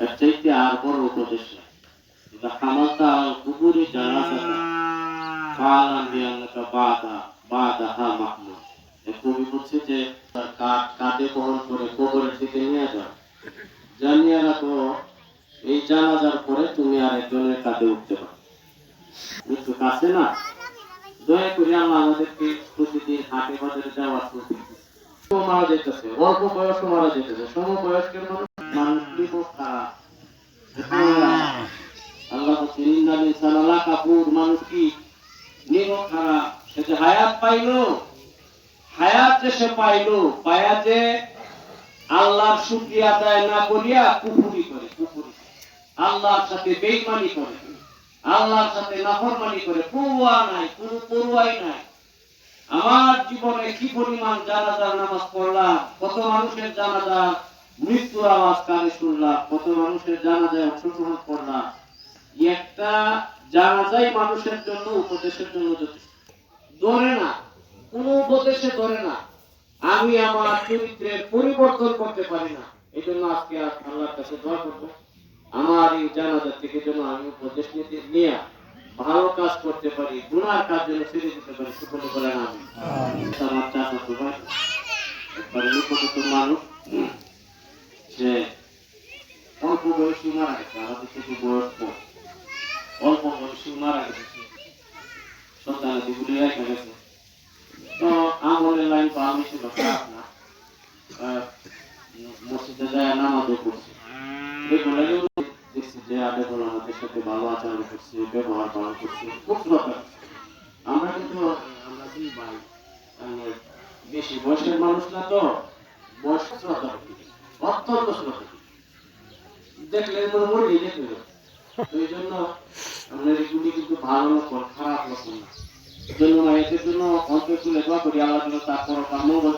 এর চাইতে আর বড় উপদেশ নাই إذا حملت على القبور جنازة فاعلم بأنك بعد بعدها محمول এ কবি বলছে যে তার কাঠ কাঁধে বহন করে কবরের দিকে নিয়ে যাও জানিয়ে রাখো এই জানাজার পরে তুমি আর একজনের কাঁধে উঠতে পারো মৃত্যু কাছে না দয়া করে আল্লাহ আমাদেরকে প্রতিদিন হাটে বাজারে যাওয়ার প্রতি মারা যেতেছে অল্প বয়সও মারা যেতেছে সম বয়স্কের মানুষ মানুষ বিপদ খারাপ আল্লাহ বলছেন ইন্নাল ইনসানা লাকাফুর মানুষ কি নিমক সে যে হায়াত পাইলো হায়াত যে সে পাইলো পায়া যে আল্লাহর শুকরিয়া আদায় না করিয়া কুফুরি করে কুফুরি আল্লাহর সাথে বেইমানি করে আল্লাহর সাথে নাফরমানি করে পড়ুয়া নাই কোনো পড়ুয়াই নাই। আমার জীবনে কি পরিমাণ জানাজার নামাজ পড়লাম কত মানুষের জানাজা মৃত্যুর আওয়াজ কানে শুনলাম কত মানুষের জানাজায় অংশগ্রহণ করলাম একটা জানাজাই মানুষের জন্য উপদেশের জন্য যথেষ্ট। ধরে না কোন উপদেশে ধরে না আমি আমার চরিত্রের পরিবর্তন করতে পারি না। এই জন্য আজকে আল্লাহর কাছে দোয়া করব আমার এই জানাজা থেকে যেন আমি উপদেশ নিতে নিয়ে ভালো কাজ করতে পারি গুনার কাজ যেন ছেড়ে দিতে পারি। সুফল বলেন আমি আমার চাচা তো ভাই মানুষ। যে অল্প বয়সী মারা গেছে, আমাদের থেকে বয়স কম। অল্প বয়সী মারা গেছে। সন্তানাদি গুলি রেখে গেছে। তো আমলের লাইন তো আমি ছিল না। মসজিদে যায়, নামাজও করছি দেখছি যে আগে বলো আমাদের সাথে ভালো আচরণ করছি, ব্যবহার ভালো করছি, খুব আমরা কিন্তু, আমরা দুই ভাই মানে বেশি বয়সের মানুষ না তো, বয়স। অত্যন্ত। দেখলে মনে মরে এই জন্য আমাদের এগুলি কিন্তু ভালো লক্ষণ খারাপ না। জন্য এদের জন্য অন্তর তুলে করি তারপর মঙ্গল